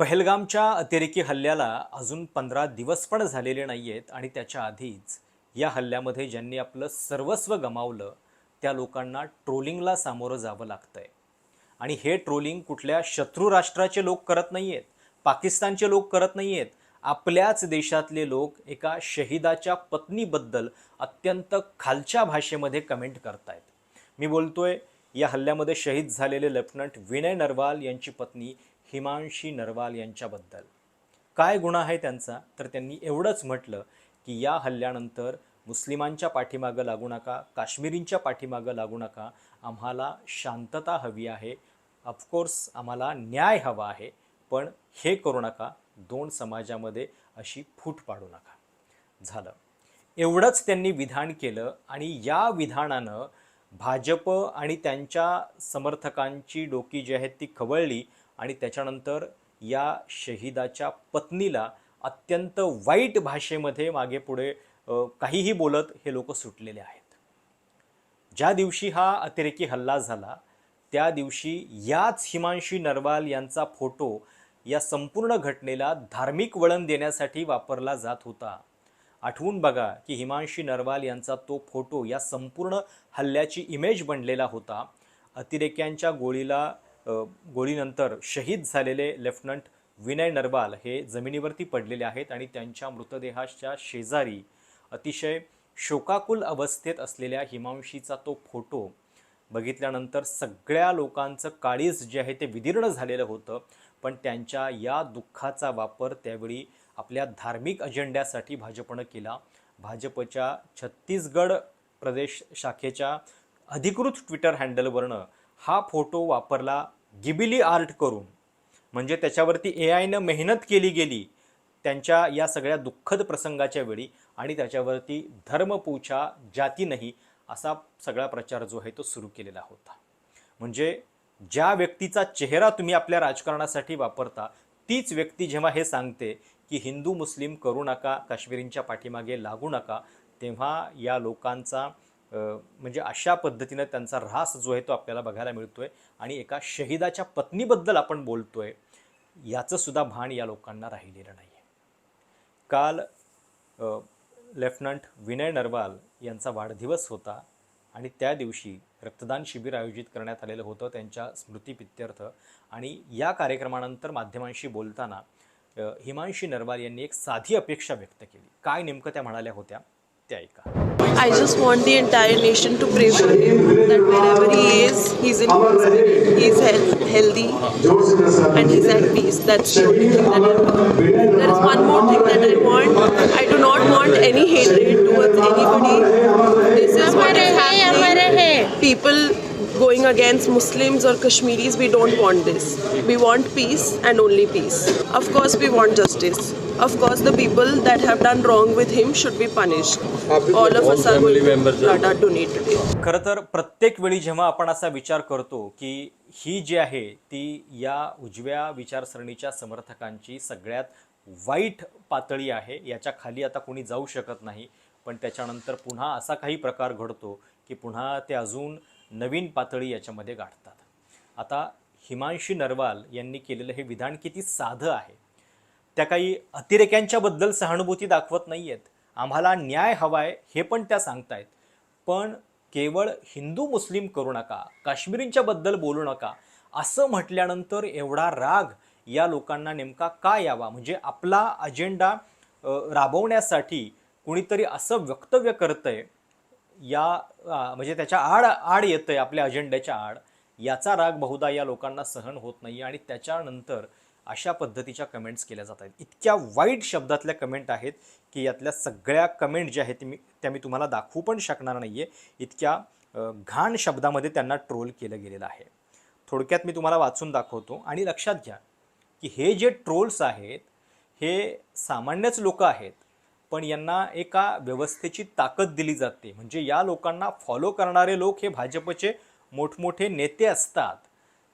पहलगामच्या अतिरेकी हल्ल्याला अजून पंधरा दिवस पण झालेले नाही आहेत आणि त्याच्या आधीच या हल्ल्यामध्ये ज्यांनी आपलं सर्वस्व गमावलं त्या लोकांना ट्रोलिंगला सामोरं जावं लागतंय. आणि हे ट्रोलिंग कुठल्या शत्रू राष्ट्राचे लोक करत नाही आहेत पाकिस्तानचे लोक करत नाही आहेत आपल्याच देशातले लोक एका शहिदाच्या पत्नीबद्दल अत्यंत खालच्या भाषेमध्ये कमेंट करतायत. मी बोलतोय या हल्ल्यामध्ये शहीद झालेले लेफ्टनंट विनय नरवाल यांची पत्नी हिमांशी नरवाल यांच्याबद्दल. काय गुन्हा आहे त्यांचा? तर त्यांनी एवढंच म्हटलं की या हल्ल्यानंतर मुस्लिमांच्या पाठीमागं लागू नका काश्मीरींच्या पाठीमागं लागू नका. आम्हाला शांतता हवी आहे. ऑफकोर्स आम्हाला न्याय हवा आहे. पण हे करू नका. दोन समाजामध्ये अशी फूट पाडू नका. झालं. एवढंच त्यांनी विधान केलं आणि या विधानानं भाजप आणि त्यांच्या समर्थकांची डोकी जी आहेत ती खवळली. आणि त्याच्यानंतर या शहिदाच्या पत्नीला अत्यंत वाईट भाषेमध्ये मागे पुढे काहीही बोलत हे लोक सुटलेले आहेत. ज्या दिवशी हा अतिरेकी हल्ला झाला त्या दिवशी याच हिमांशी नरवाल यांचा फोटो या संपूर्ण घटनेला धार्मिक वळण देण्यासाठी वापरला जात होता. आठवून बघा की हिमांशी नरवाल यांचा तो फोटो या संपूर्ण हल्ल्याची इमेज बनलेला होता. अतिरेक्यांच्या गोळीला गोळीनंतर शहीद झालेले लेफ्टनंट विनय नरवाल हे जमिनीवरती पडलेले आहेत आणि त्यांच्या मृतदेहाच्या शेजारी अतिशय शोकाकुल अवस्थेत असलेल्या हिमांशीचा तो फोटो बघितल्यानंतर सगळ्या लोकांचं काळीज जे आहे ते विदीर्ण झालेलं होतं. पण त्यांच्या या दुःखाचा वापर त्यावेळी आपल्या धार्मिक अजेंड्यासाठी भाजपनं केला. भाजपच्या छत्तीसगड प्रदेश शाखेच्या अधिकृत ट्विटर हँडलवरनं हा फोटो वापरला गिबिली आर्ट करून. म्हणजे त्याच्यावरती ए आयनं मेहनत केली गेली त्यांच्या या सगळ्या दुःखद प्रसंगाच्या वेळी आणि त्याच्यावरती धर्मपूछा जाती नाही असा सगळा प्रचार जो आहे तो सुरू केलेला होता. म्हणजे ज्या व्यक्तीचा चेहरा तुम्ही आपल्या राजकारणासाठी वापरता तीच व्यक्ती जेव्हा हे सांगते की हिंदू मुस्लिम करू नका काश्मीरींच्या पाठीमागे लागू नका तेव्हा या लोकांचा म्हणजे अशा पद्धतीनं त्यांचा ऱ्हास जो आहे तो आपल्याला बघायला मिळतो आहे आणि एका शहिदाच्या पत्नीबद्दल आपण बोलतो याचं सुद्धा भान या लोकांना राहिलेलं नाही आहे काल लेफ्टनंट विनय नरवाल यांचा वाढदिवस होता आणि त्या दिवशी रक्तदान शिबिर आयोजित करण्यात आलेलं होतं त्यांच्या स्मृतीपित्यर्थ आणि या कार्यक्रमानंतर माध्यमांशी बोलताना हिमांशी नरवाल यांनी एक साधी अपेक्षा व्यक्त केली. काय नेमकं त्या म्हणाल्या होत्या त्या ऐका. I just want the entire nation to pray for him that wherever he is, he's in good spirit, he's health, healthy, and he's at peace. That's the only thing that I want. There is one more thing that I want. I do not want any hatred towards anybody. This is what is happening. People going against Muslims or Kashmiris, we don't want this. We want peace and only peace. Of course, we want justice. Of course, the people that have done wrong with him should be punished. All of us are going to blood donate today. खरं तर प्रत्येक वेळी जेव्हा आपण असा विचार करतो की ही जी आहे ती या उजव्या विचारसरणीच्या समर्थकांची सगळ्यात वाईट पातळी आहे याच्या खाली आता कोणी जाऊ शकत नाही पण त्याच्यानंतर पुन्हा असा काही प्रकार घडतो की पुन्हा ते अजून नवीन पातळी याच्यामध्ये गाठतात आता हिमांशी नरवाल यांनी केलेलं हे विधान किती साधं आहे त्या काही अतिरेक्यांच्याबद्दल सहानुभूती दाखवत नाही आहेत आम्हाला न्याय हवाय हे पण त्या सांगतायत. पण केवळ हिंदू मुस्लिम करू नका काश्मीरींच्याबद्दल बोलू नका असं म्हटल्यानंतर एवढा राग या लोकांना नेमका का यावा? म्हणजे आपला अजेंडा राबवण्यासाठी कुणीतरी असं वक्तव्य करतंय या म्हणजे त्याच्या आड आड येतंय आपल्या अजेंड्याच्या आड याचा राग बहुधा या लोकांना सहन होत नाही आणि त्याच्यानंतर अशा पद्धतीच्या कमेंट्स केल्या जात आहेत. इतक्या वाईट शब्दातल्या कमेंट आहेत की यातल्या सगळ्या कमेंट ज्या आहेत मी त्या मी तुम्हाला दाखवू पण शकणार नाही आहे इतक्या घाण शब्दामध्ये त्यांना ट्रोल केलं गेलेलं आहे. थोडक्यात मी तुम्हाला वाचून दाखवतो आणि लक्षात घ्या की हे जे ट्रोल्स आहेत हे सामान्यच लोक आहेत पण यांना एका व्यवस्थेची ताकद दिली जाते. म्हणजे या लोकांना फॉलो करणारे लोक हे भाजपचे मोठमोठे नेते असतात.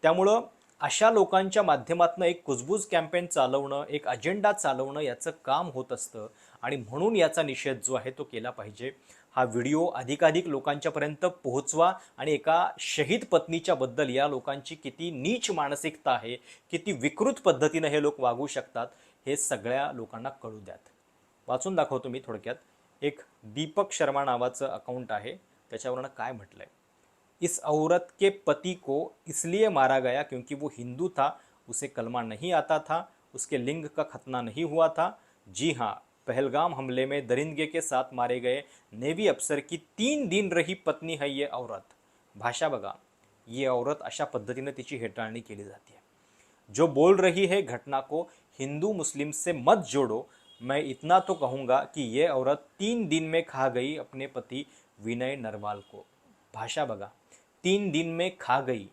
त्यामुळं अशा लोकांच्या माध्यमातून एक कुजबूज कॅम्पेन चालवणं एक अजेंडा चालवणं याचं काम होत असतं आणि म्हणून याचा निषेध जो आहे तो केला पाहिजे. हा व्हिडिओ अधिकाधिक लोकांच्यापर्यंत पोहोचवा आणि एका शहीद पत्नीच्या बद्दल या लोकांची किती नीच मानसिकता आहे किती विकृत पद्धतीनं हे लोक वागू शकतात हे सगळ्या लोकांना कळू द्यात. वाचून दाखवतो मी थोडक्यात. एक दीपक शर्मा नावाचं अकाउंट आहे. त्याच्यावरनं काय म्हटलं आहे इस औरत के पति को इसलिए मारा गया क्योंकि वो हिंदू था, उसे कलमा नहीं आता था, उसके लिंग का खतना नहीं हुआ था। जी हाँ पहलगाम हमले में दरिंदगे के साथ मारे गए नेवी अफसर की तीन दिन रही पत्नी है ये औरत। भाषा बघा ये औरत अशा पद्धतीने तिची हेटाळणी केली है। जो बोल रही है घटना को हिंदू मुस्लिम से मत जोड़ो। मैं इतना तो कहूँगा कि ये औरत तीन दिन में खा गई अपने पति विनय नरवाल को। भाषा बघा तीन दिन में खा गई।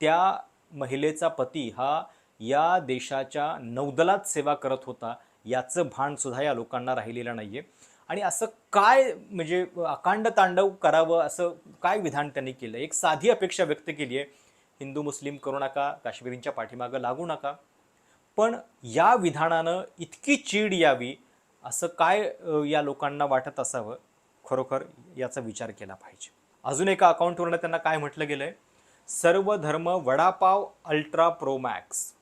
त्या महिलेचा पती हा या देशाच्या नौदलात सेवा करत होता याचं भानसुद्धा या लोकांना राहिलेलं नाही आहे आणि असं काय म्हणजे अकांड तांडव करावं असं काय विधान त्यांनी केलं? एक साधी अपेक्षा व्यक्त केली आहे. हिंदू मुस्लिम करू नका काश्मीरींच्या पाठीमागं लागू नका. पण या विधानानं इतकी चीड यावी असं काय या लोकांना वाटत असावं? खरोखर याचा विचार केला पाहिजे. अजून एका अकाउंटवरनं त्यांना काय म्हटलं गेलं आहे सर्व धर्म vada pav ultra pro max.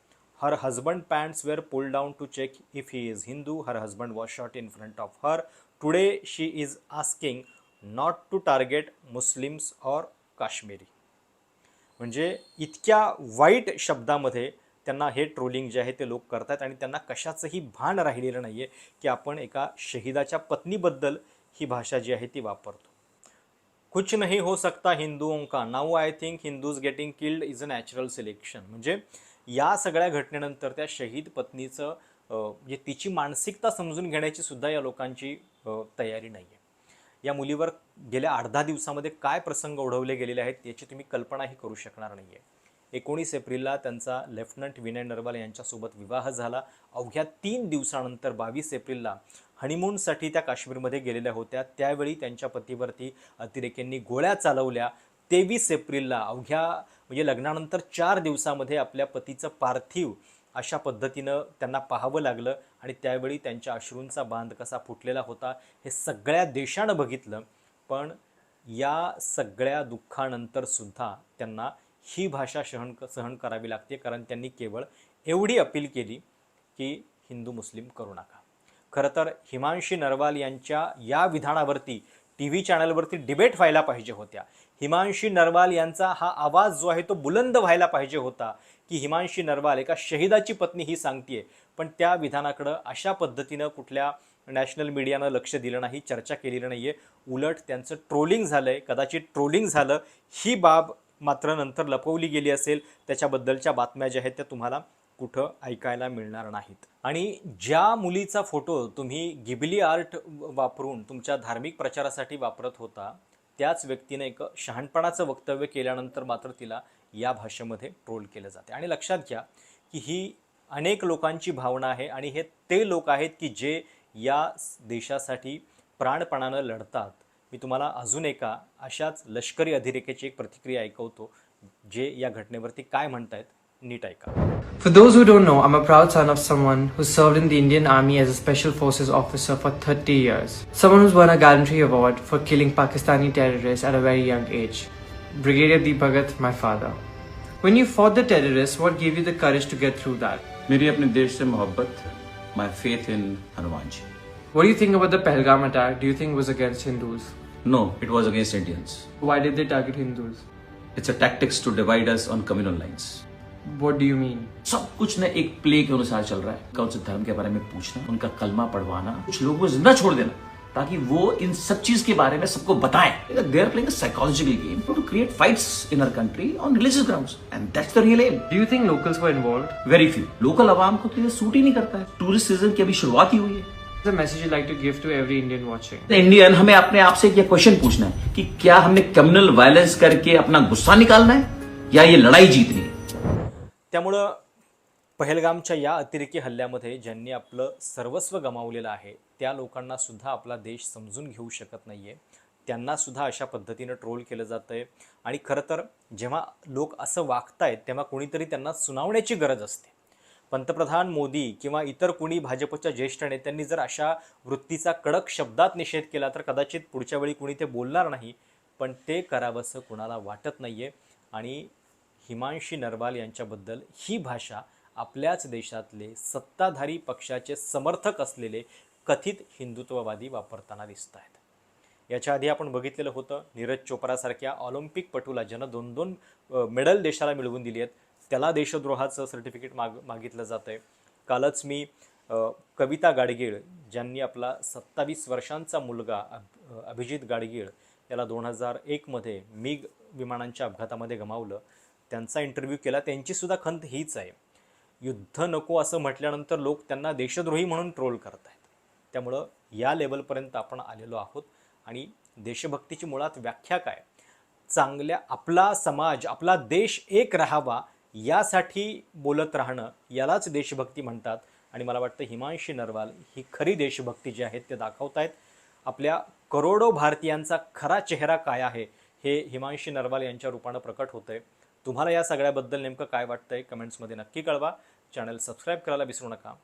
Her husband pants wear pull down to check if he is Hindu her husband was shot in front of her today she is asking not to target Muslims or Kashmiri म्हणजे इतक्या वाईट शब्दामध्ये त्यांना हे trawling जे आहे ते लोक करतात आणि त्यांना कशाचंही भान राहिलेलं नाही आहे की आपण एका शहीदाच्या पत्नीबद्दल ही भाषा जी आहे ती वापरतो. कुछ नहीं हो सकता हिंदुओं का। Now I think Hindus getting killed is a natural selection म्हणजे या सगळ्या घटनेनंतर त्या शहीद पत्नीचं म्हणजे तिची मानसिकता समजून घेण्याची सुद्धा या लोकांची तयारी नाही आहे या मुलीवर गेल्या अर्धा दिवसामध्ये काय प्रसंग ओढवले गेलेले आहेत याची तुम्ही कल्पनाही करू शकणार नाही आहे एकोणीस एप्रिलला त्यांचा लेफ्टनंट विनय नरवाल यांच्यासोबत विवाह झाला. अवघ्या तीन दिवसानंतर बावीस एप्रिलला हनीमूनसाठी त्या काश्मीरमध्ये गेलेल्या होत्या. त्यावेळी त्यांच्या पतीवरती अतिरेक्यांनी गोळ्या चालवल्या. तेवीस एप्रिलला अवघ्या म्हणजे लग्नानंतर चार दिवसामध्ये आपल्या पतीचं पार्थिव अशा पद्धतीनं त्यांना पाहावं लागलं आणि त्यावेळी त्यांच्या अश्रूंचा बांध कसा फुटलेला होता हे सगळ्या देशानं बघितलं. पण या सगळ्या दुःखानंतर सुद्धा त्यांना ही भाषा सहन सहन करावी लागते कारण त्यांनी केवळ एवढी अपील केली की हिंदू मुस्लिम करू नका. खरं तर हिमांशी नरवाल यांच्या या विधानावरती टी व्ही चॅनलवरती डिबेट व्हायला पाहिजे होत्या. हिमांशी नरवाल यांचा हा आवाज जो आहे तो बुलंद व्हायला पाहिजे होता की हिमांशी नरवाल एका शहीदाची पत्नी ही सांगतीये. पण त्या विधानाकडं अशा पद्धतीनं कुठल्या नॅशनल मीडियानं लक्ष दिलं नाही चर्चा केलेली नाही आहे उलट त्यांचं ट्रोलिंग झालं आहे कदाचित ट्रोलिंग झालं ही बाब मात्र नंतर लपवली गेली असेल. त्याच्याबद्दलच्या बातम्या ज्या आहेत त्या तुम्हाला कुठं ऐकायला मिळणार नाहीत. आणि ज्या मुलीचा फोटो तुम्ही गिबली आर्ट वापरून तुमच्या धार्मिक प्रचारासाठी वापरत होता त्याच व्यक्तीने एक शहाणपणाचं वक्तव्य केल्यानंतर मात्र तिला या भाषेमध्ये ट्रोल केलं जाते. आणि लक्षात घ्या की ही अनेक लोकांची भावना आहे आणि हे ते लोक आहेत की जे या देशासाठी प्राणपणानं लढतात. मी तुम्हाला अजून एका अशाच लष्करी अधिरेखेची एक प्रतिक्रिया ऐकवतो जे या घटनेवरती काय म्हणत आहेत ऐका For those who don't know, I'm a proud son of someone who served in the Indian Army as a Special Forces officer for 30 years. Someone who's won a Gallantry Award for killing Pakistani terrorists at a very young age. Brigadier Deep Bhagat, my father. When you fought the terrorists, what gave you the courage to get through that? मेरी अपने देश से मोहब्बत my faith in Hanuman ji What do you think about the Pahalgam attack? Do you think it was against Hindus? No it was against Indians Why did they target Hindus? It's a tactics to divide us on communal lines What do you mean? सब कुछ ना एक play के अनुसार चल रहा है। कौन से धर्म के बारे में पूछना उनका कलमा पढ़वाना कुछ लोगों को ज़िंदा छोड़ देना ताकि वो इन सब चीज़ के बारे में सबको बताएँ। They are playing a psychological game to create fights in our country on religious grounds and that's the real M Do you think locals were involved? Very few local आवाम को तो ये सूट ही नहीं करता है। टूरिस्ट सीज़न की अभी शुरुआत ही हुई है। The message you'd like to give to every Indian watching? Indian हमें अपने आप से एक क्वेश्चन पूछना है कि क्या हमने कम्युनल वायलेंस करके अपना गुस्सा निकालना है? या ये लड़ाई जीतनी है? त्यामुळं पहलगामच्या या अतिरेकी हल्ल्यामध्ये ज्यांनी आपलं सर्वस्व गमावलेलं आहे त्या लोकांना सुद्धा आपला देश समजून घेऊ शकत नाही आहे त्यांनासुद्धा अशा पद्धतीनं ट्रोल केलं जातं आहे आणि खरं तर जेव्हा लोक असं वागतायत तेव्हा कोणीतरी त्यांना सुनावण्याची गरज असते. पंतप्रधान मोदी किंवा इतर कुणी भाजपच्या ज्येष्ठ नेत्यांनी जर अशा वृत्तीचा कडक शब्दात निषेध केला तर कदाचित पुढच्या वेळी कुणी ते बोलणार नाही. पण ते करावंसं कुणाला वाटत नाही आहे आणि हिमांशी नरवाल यांच्याबद्दल ही भाषा आपल्याच देशातले सत्ताधारी पक्षाचे समर्थक असलेले कथित हिंदुत्ववादी वापरताना दिसत आहेत. याच्या आधी आपण बघितलेलं होतं नीरज चोप्रासारख्या ऑलिम्पिक पटूला ज्यानं दोन दोन मेडल देशाला मिळवून दिली आहेत त्याला देशद्रोहाचं सर्टिफिकेट माग मागितलं जातं आहे कालच मी कविता गाडगीळ ज्यांनी आपला सत्तावीस वर्षांचा मुलगा अभ अभिजित गाडगीळ याला दोन हजार एकमध्ये मिग विमानांच्या अपघातामध्ये गमावलं. त्यांचा इंटरव्ह्यू केला त्यांचीसुद्धा खंत हीच आहे. युद्ध नको असं म्हटल्यानंतर लोक त्यांना देशद्रोही म्हणून ट्रोल करत आहेत त्यामुळं या लेवलपर्यंत आपण आलेलो आहोत. आणि देशभक्तीची मुळात व्याख्या काय? चांगल्या आपला समाज आपला देश एक राहावा यासाठी बोलत राहणं यालाच देशभक्ती म्हणतात. आणि मला वाटतं हिमांशी नरवाल ही खरी देशभक्ती जी आहे ते दाखवत आहेत आपल्या करोडो भारतीयांचा खरा चेहरा काय आहे हे हिमांशी नरवाल यांच्या रूपानं प्रकट होतं आहे तुम्हाला या सगळ्याबद्दल नेमकं काय वाटतंय कमेंट्समध्ये नक्की कळवा. चॅनल सबस्क्राईब करायला विसरू नका.